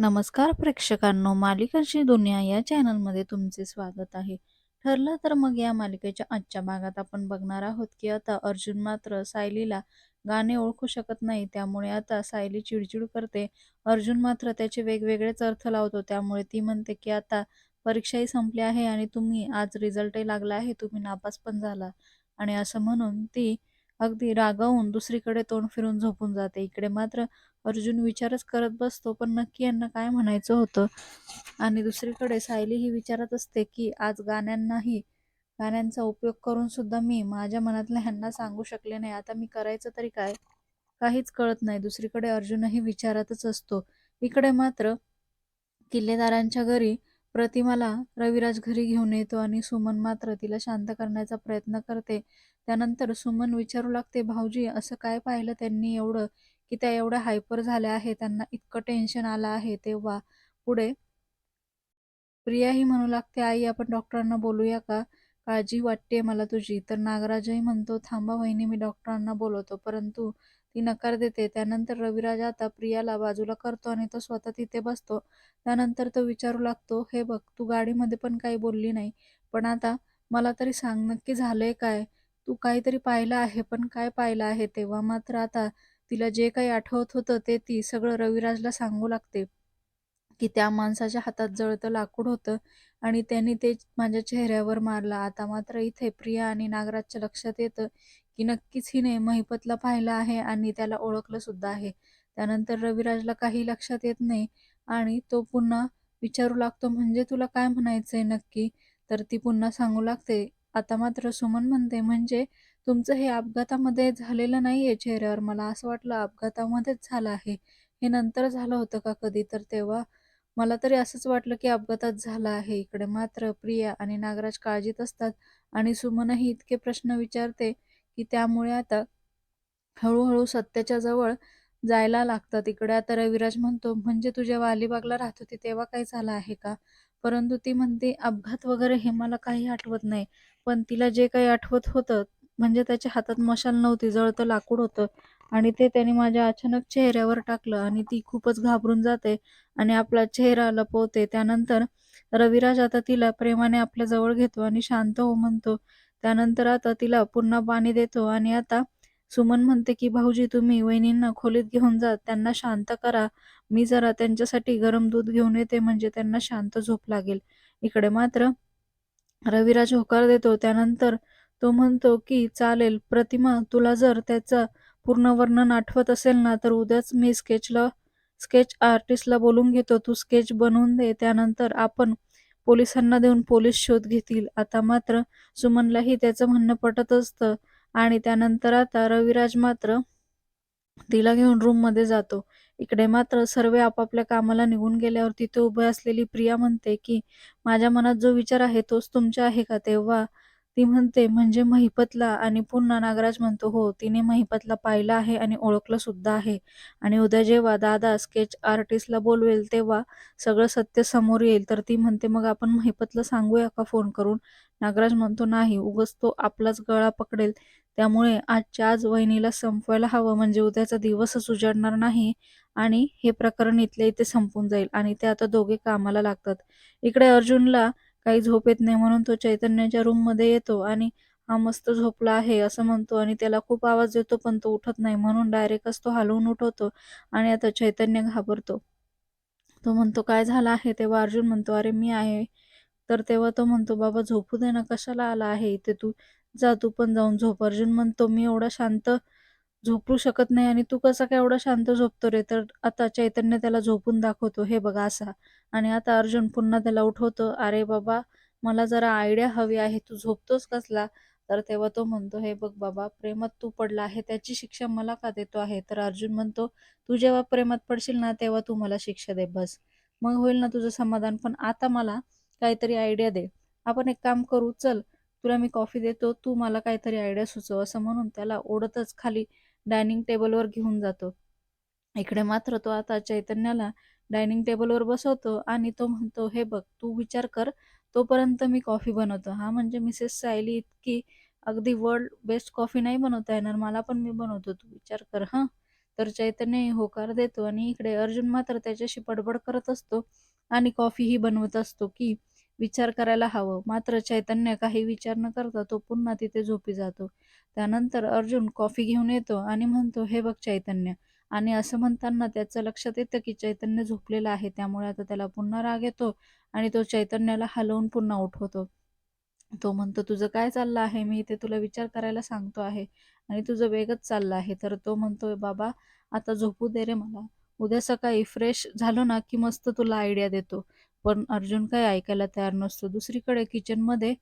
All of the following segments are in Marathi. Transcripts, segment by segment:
नमस्कार प्रेक्षकांनो मालिकांची दुनिया या चॅनलमध्ये तुमचे स्वागत आहे. ठरलं तर मग या मालिकेच्या आजच्या भागात आपण बघणार आहोत की आता अर्जुन मात्र सायलीला गाणे ओळखू शकत नाही. त्यामुळे आता सायली चिडचिड करते. अर्जुन मात्र त्याचे वेगवेगळेच अर्थ लावतो. त्यामुळे ती म्हणते की आता परीक्षाही संपली आहे आणि तुम्ही आज रिझल्टही लागला आहे. तुम्ही नापास पण झाला. आणि असं म्हणून ती अगदी रागावून दुसरीकडे तोंड फिरून झोपून जाते. इकडे मात्र अर्जुन विचारच करत बसतो पण नक्की यांना काय म्हणायचं होतं? आणि दुसरीकडे सायली ही विचारत असते की आज गाण्यांनाही गाण्यांचा उपयोग करून सुद्धा मी माझ्या मनातल्या ह्यांना सांगू शकले नाही. आता मी करायचं तरी काय? काहीच कळत नाही. दुसरीकडे अर्जुनही विचारतच असतो. इकडे मात्र किल्लेदारांच्या घरी प्रतिमाला रविराज घरी घेऊन येतो आणि सुमन मात्र तिला शांत करण्याचा प्रयत्न करते. त्यानंतर सुमन विचारू लागते भाऊजी असं काय पाहिलं त्यांनी एवढं की त्या एवढ्या हायपर झाल्या आहे त्यांना इतकं टेन्शन आलं आहे तेव्हा? पुढे प्रियाही म्हणू लागते आई आपण डॉक्टरांना बोलूया का? काळजी वाटते मला तुझी तर नागराजही म्हणतो थांबा वहिनी मी डॉक्टरांना बोलवतो. परंतु ती नकार देते. त्यानंतर रविराज आता प्रियाला बाजूला करतो आणि तो स्वतः तिथे बसतो. त्यानंतर तो विचारू लागतो हे बघ तू गाडीमध्ये पण काही बोलली नाही. पण आता मला तरी सांग नक्की झालंय काय? तू काहीतरी पाहिलं आहे पण काय पाहिलं आहे? तेव्हा मात्र आता तिला जे काही आठवत होतं ते ती सगळं रविराजला सांगू लागते. की त्या माणसाच्या हातात जळतं लाकूड होतं. आणि त्यांनी ते माझ्या चेहऱ्यावर मारलं. आता मात्र इथे प्रिया आणि नागराजच्या लक्षात येतं की नक्कीच हिने महिपतला पाहिलं आहे आणि त्याला ओळखलं सुद्धा आहे. त्यानंतर रविराजला काही लक्षात येत नाही आणि तो पुन्हा विचारू लागतो म्हणजे तुला काय म्हणायचंय नक्की? तर ती पुन्हा सांगू लागते आता मात्र सुमन म्हणते म्हणजे तुमचं हे अपघातामध्ये झालेलं नाहीये चेहऱ्यावर. मला असं वाटलं अपघातामध्येच झालं आहे. हे नंतर झालं होतं का कधी? तर तेव्हा मला तरी असंच वाटलं की अपघातात झाला आहे इकडे. मात्र प्रिया आणि नागराज काळजीत असतात आणि सुमनही इतके प्रश्न विचारते की त्यामुळे आता हळूहळू सत्याच्या जवळ जायला लागतात. इकडे आता रविराज म्हणतो म्हणजे तू जेव्हा अलिबागला राहत होती तेव्हा काही झालं आहे का? परंतु ती म्हणते अपघात वगैरे हे मला काही आठवत नाही. पण तिला जे काही आठवत होतं म्हणजे त्याच्या हातात मशाल नव्हती जळतं लाकूड होतं. आणि ते त्याने माझ्या अचानक चेहऱ्यावर टाकलं आणि ती खूपच घाबरून जाते आणि आपला चेहरा लपवते. त्यानंतर रविराज आता तिला प्रेमाने आपल्या जवळ घेतो आणि शांत हो म्हणतो. त्यानंतर आता तिला पुन्हा पाणी देतो आणि आता सुमन म्हणते की भाऊजी तुम्ही वहिनींना खोलीत घेऊन जा त्यांना शांत करा. मी जरा त्यांच्यासाठी गरम दूध घेऊन येते म्हणजे त्यांना शांत झोप लागेल. इकडे मात्र रविराज होकार देतो. त्यानंतर तो म्हणतो की चालेल प्रतिमा तुला जर त्याचं पूर्ण वर्णन आठवत असेल ना तर उद्याच मी स्केचला स्केच आर्टिस्टला बोलून घेतो. तू स्केच बनवून दे त्यानंतर आपण पोलिसांना देऊन पोलीस शोध घेतील. आता मात्र सुमनलाही त्याचं म्हणणं पटत असतं आणि त्यानंतर आता रविराज मात्र तिला घेऊन रूममध्ये जातो. इकडे मात्र सर्व आपापल्या कामाला निघून गेल्यावर तिथे उभे असलेली प्रिया म्हणते की माझ्या मनात जो विचार आहे तोच तुमचा आहे का? तेव्हा ती म्हणते म्हणजे महिपतला आणि पुन्हा नागराज म्हणतो हो तिने महिपतला पाहिलं आहे आणि ओळखलं सुद्धा आहे. आणि उद्या जेव्हा दादा स्केच आर्टिस्टला बोलवेल तेव्हा सगळं सत्य समोर येईल. तर ती म्हणते मग आपण महिपतला सांगूया का फोन करून? नागराज म्हणतो नाही उगच तो आपलाच गळा पकडेल. त्यामुळे आजच्या आज वहिनीला संपवायला हवं. म्हणजे उद्याचा दिवसच उजाडणार नाही आणि हे प्रकरण इथल्या इथे संपून जाईल. आणि ते आता दोघे कामाला लागतात. इकडे अर्जुनला काही झोप येत नाही म्हणून तो चैतन्याच्या रूममध्ये येतो आणि हा मस्त झोपला आहे असं म्हणतो आणि त्याला खूप आवाज येतो पण तो उठत नाही म्हणून डायरेक्टच तो हलवून उठवतो आणि आता चैतन्य घाबरतो. तो म्हणतो काय झाला आहे? तेव्हा अर्जुन म्हणतो अरे मी आहे. तर तेव्हा तो म्हणतो बाबा झोपू दे ना कशाला आला आहे इथे तू? जा तू पण जाऊन झोप. अर्जुन म्हणतो मी एवढा शांत झोपू शकत नाही आणि तू कसा काय एवढा शांत झोपतो रे? तर आता चैतन्य त्याला झोपून दाखवतो. हे बघा असा. आणि आता अर्जुन पुन्हा त्याला उठवतो. अरे बाबा मला जरा आयडिया हवी आहे. तू झोपतोस कसला? तर तेव्हा तो म्हणतो हे बघ बाबा प्रेमात तू पडला आहे त्याची शिक्षा मला का देतो आहे? तर अर्जुन म्हणतो तू जेव्हा प्रेमात पडशील ना तेव्हा तू मला शिक्षा दे बस. मग होईल ना तुझं समाधान. पण आता मला काहीतरी आयडिया दे. आपण एक काम करू चल. तुला मी कॉफी देतो. तू मला काहीतरी आयडिया सुचव. असं म्हणून त्याला ओढतच खाली डायनिंग टेबलवर घेऊन जातो. इकडे मात्र तो आता चैतन्याला डायनिंग टेबलवर बसवतो आणि तो म्हणतो हे बघ तू विचार कर तोपर्यंत मी कॉफी बनवतो. हा म्हणजे मिसेस सायली इतकी अगदी वर्ल्ड बेस्ट कॉफी नाही बनवता येणार मला पण मी बनवतो. तू विचार कर हां? तर चैतन्य होकार देतो आणि इकडे अर्जुन मात्र त्याच्याशी पडबड करत असतो आणि कॉफीही बनवत असतो की विचार करायला हवं. मात्र चैतन्य काही विचार न करता तो पुन्हा तिथे झोपी जातो. त्यानंतर अर्जुन कॉफी घेऊन येतो आणि म्हणतो हे बघ चैतन्य. आणि असं म्हणताना त्याचं लक्षात येतं की चैतन्य झोपलेलं आहे. त्यामुळे आता त्याला पुन्हा राग येतो आणि तो चैतन्याला हलवून पुन्हा उठवतो. तो म्हणतो तुझं काय चाललं आहे? मी इथे तुला विचार करायला सांगतो आहे आणि तुझं वेगच चाललं आहे. तर तो म्हणतोय बाबा आता झोपू दे रे मला. उद्या सकाळी फ्रेश झालो ना की मस्त तुला आयडिया देतो. पण अर्जुन काही ऐकायला तयार नसतो. दुसरीकडे किचनमध्ये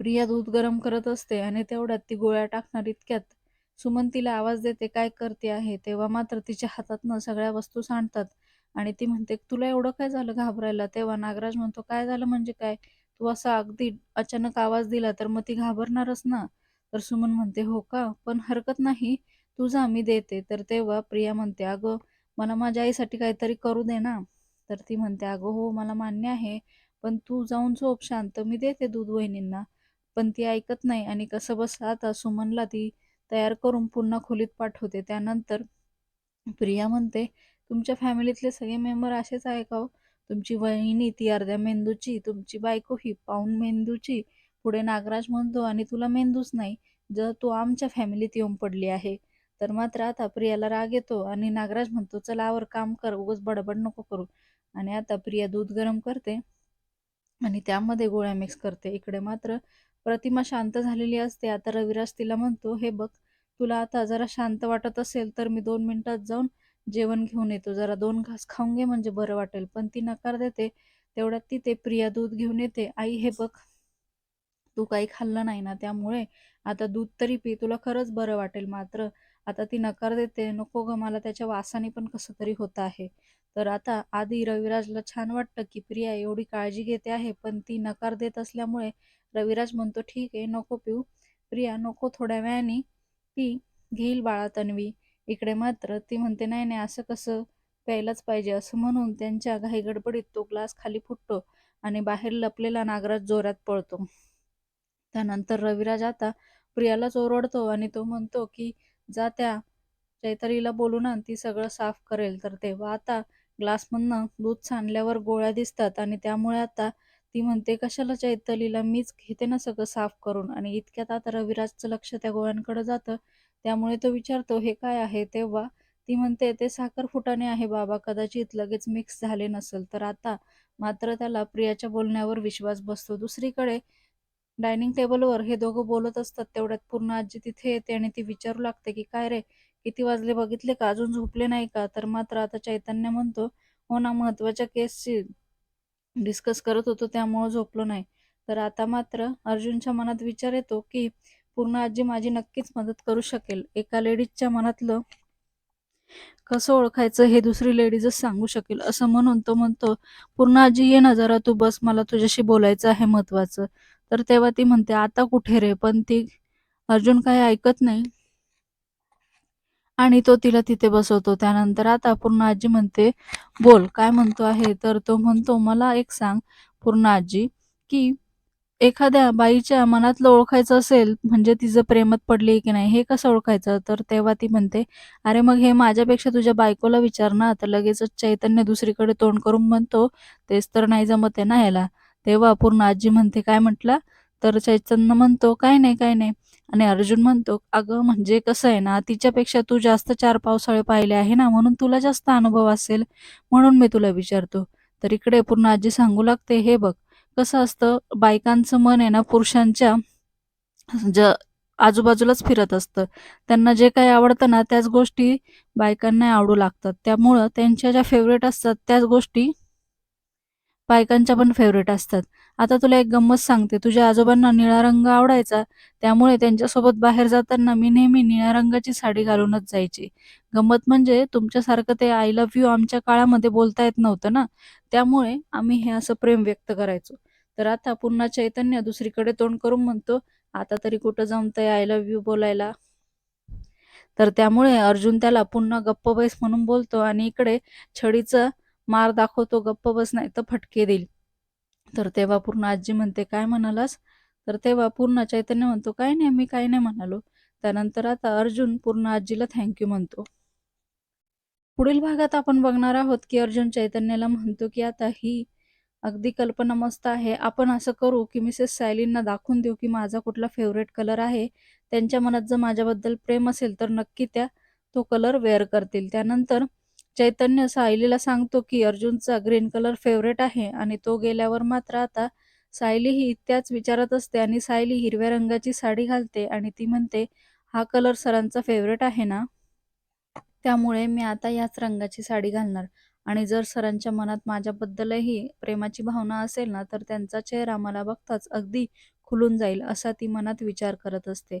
प्रिया दूध गरम करत असते आणि तेवढ्यात ती गोळ्या टाकणार इतक्यात. सुमन तिला आवाज देते काय करते आहे? तेव्हा मात्र तिच्या हातातनं सगळ्या वस्तू सांडतात आणि ती म्हणते तुला एवढं काय झालं घाबरायला? तेव्हा नागराज म्हणतो काय झालं म्हणजे काय? तू असा अगदी अचानक आवाज दिला तर मग ती घाबरणारच ना? तर सुमन म्हणते हो का? पण हरकत नाही. तुझा मी देते. तर तेव्हा प्रिया म्हणते अगं मला माझ्या आईसाठी काहीतरी करू दे ना. तर ती म्हणते अगं हो मला मान्य आहे. पण तू जाऊन झोप शांत. मी देते दूध वहिनींना. पण ती ऐकत नाही आणि कसं बसलं आता सुमनला ती तयार करून पुन्हा खोलीत पाठवते. त्यानंतर प्रिया म्हणते तुमच्या फॅमिलीतले सगळे मेंबर असेच आहे का हो? तुमची वहिनी ती अर्ध्या मेंदूची तुमची बायको ही पाऊन मेंदूची पुढे नागराज म्हणतो आणि तुला मेंदूच नाही जर तू आमच्या फॅमिलीत येऊन पडली आहे तर मात्र आता प्रियाला राग येतो आणि नागराज म्हणतो चलावर काम कर उगच बडबड नको करू. आणि आता प्रिया दूध गरम करते आणि त्यामध्ये गोळ्या मिक्स करते. इकडे मात्र प्रतिमा शांत झालेली असते. आता रविराज तिला म्हणतो हे बघ तुला आता जरा शांत वाटत असेल तर मी दोन मिनिटात जाऊन जेवण घेऊन येतो. जरा दोन घास खाऊन घे म्हणजे बरं वाटेल. पण ती नकार देते. तेवढ्यात ती ते प्रिया दूध घेऊन येते. आई हे बघ तू काही खाल्लं नाही ना त्यामुळे आता दूध तरी पी. तुला खरंच बरं वाटेल. मात्र आता ती नकार देते. नको ग मला त्याच्या वासाने पण कसं तरी होत आहे. तर आता आधी रविराजला छान वाटतं की प्रिया एवढी काळजी घेते आहे पण ती नकार देत असल्यामुळे रविराज म्हणतो ठीक आहे नको पिऊ. प्रिया नको थोड्या वेळाने ती घेईल बाळा तन्वी. इकडे मात्र ती म्हणते नाही नाही असं कसं प्यायलाच पाहिजे. असं म्हणून त्यांच्या घाई गडबडीत तो ग्लास खाली फुटतो आणि बाहेर लपलेला नागराज जोरात पळतो. त्यानंतर रविराज आता प्रियालाच ओरडतो आणि तो म्हणतो की जा त्या चैतरीला बोलून आण ती सगळं साफ करेल. तर तेव्हा आता ग्लासमधनं दूध सांडल्यावर गोळ्या दिसतात आणि त्यामुळे आता ती म्हणते कशाला चैतालीला मीच घेते ना सगळं साफ करून. आणि इतक्यात आता रविराजचं लक्ष त्या गोळ्यांकडे जातं. त्यामुळे तो विचारतो हे काय आहे तेव्हा? ती म्हणते ते साखर फुटाणे आहे बाबा कदाचित लगेच मिक्स झाले नसेल तर आता मात्र त्याला प्रियाच्या बोलण्यावर विश्वास बसतो. दुसरीकडे डायनिंग टेबलवर हे दोघं बोलत असतात. तेवढ्यात पूर्ण आजी तिथे येते आणि ती विचारू लागते की काय रे किती वाजले बघितले का? अजून झोपले नाही का? तर मात्र आता चैतन्य म्हणतो हो ना महत्त्वाच्या केसची डिस्कस करत होतो त्यामुळं झोपलो नाही. तर आता मात्र अर्जुनच्या मनात विचार येतो की पूर्ण आजी माझी नक्कीच मदत करू शकेल. एका लेडीजच्या मनातलं कसं ओळखायचं हे दुसरी लेडीजच सांगू शकेल. असं म्हणून तो म्हणतो पूर्ण आजी ये ना जरा तू बस मला तुझ्याशी बोलायचं आहे महत्वाचं. तर तेव्हा ती म्हणते आता कुठे रे? पण ती अर्जुन काही ऐकत नाही. आणि तो तिला तिथे बसवतो. त्यानंतर आता पूर्ण आजी म्हणते बोल काय म्हणतो आहे? तर तो म्हणतो मला एक सांग पूर्ण आजी की एखाद्या बाईच्या मनातलं ओळखायचं असेल म्हणजे तिचं प्रेमात पडली की नाही हे कसं ओळखायचं? तर तेव्हा ती म्हणते अरे मग हे माझ्यापेक्षा तुझ्या बायकोला विचार ना तर लगेचच चैतन्य दुसरीकडे तोंड करून म्हणतो तेच तर नाही जमत आहे ना ह्याला. तेव्हा पूर्ण आजी म्हणते काय म्हटलं? तर चैतन्य म्हणतो काय नाही काय नाही. आणि अर्जुन म्हणतो अगं म्हणजे कसं आहे ना तिच्यापेक्षा तू जास्त चार पावसाळे पाहिले आहे ना म्हणून तुला जास्त अनुभव असेल म्हणून मी तुला विचारतो. तर इकडे पूर्ण आजी सांगू लागते हे बघ कसं असतं बायकांचं मन आहे ना पुरुषांच्या ज आजूबाजूलाच फिरत असतं. त्यांना जे काही आवडतं ना त्याच गोष्टी बायकांना आवडू लागतात. त्यामुळं त्यांच्या ज्या फेवरेट असतात त्याच गोष्टी बायकांच्या पण फेवरेट असतात. आता तुला एक गंमत सांगते. तुझ्या आजोबांना निळा रंग आवडायचा. त्यामुळे त्यांच्यासोबत बाहेर जाताना मी नेहमी निळ्या रंगाची साडी घालूनच जायची. गंमत म्हणजे तुमच्यासारखं ते आय लव्ह यू आमच्या काळामध्ये बोलता येत नव्हतं ना? त्यामुळे आम्ही हे असं प्रेम व्यक्त करायचो. तर आता पुन्हा चैतन्य दुसरीकडे तोंड करून म्हणतो आता तरी कुठं जमतंय आय लव्ह यू बोलायला? तर त्यामुळे अर्जुन त्याला पुन्हा गप्प बैस म्हणून बोलतो आणि इकडे छडीचं मार दाखवतो गप्प बस नाही तर फटके देईल. तर तेव्हा पूर्ण आजी म्हणते काय म्हणालास? तर तेव्हा पूर्ण चैतन्य म्हणतो काय नाही मी काय नाही म्हणालो. त्यानंतर आता अर्जुन पूर्ण आजीला थँक्यू म्हणतो. पुढील भागात आपण बघणार आहोत की अर्जुन चैतन्याला म्हणतो की आता ही अगदी कल्पना मस्त आहे. आपण असं करू की मिसेस सायलींना दाखवून देऊ की माझा कुठला फेवरेट कलर आहे. त्यांच्या मनात जर माझ्याबद्दल प्रेम असेल तर नक्की त्या तो कलर वेअर करतील. त्यानंतर चैतन्य सायलीला सांगतो की अर्जुनचा ग्रीन कलर फेवरेट आहे आणि तो गेल्यावर मात्र आता सायली ही त्याच विचारत असते आणि सायली हिरव्या रंगाची साडी घालते आणि ती म्हणते हा कलर सरांचा फेवरेट आहे ना? त्यामुळे मी आता याच रंगाची साडी घालणार. आणि जर सरांच्या मनात माझ्याबद्दलही प्रेमाची भावना असेल ना तर त्यांचा चेहरा मला बघताच अगदी खुलून जाईल असा ती मनात विचार करत असते.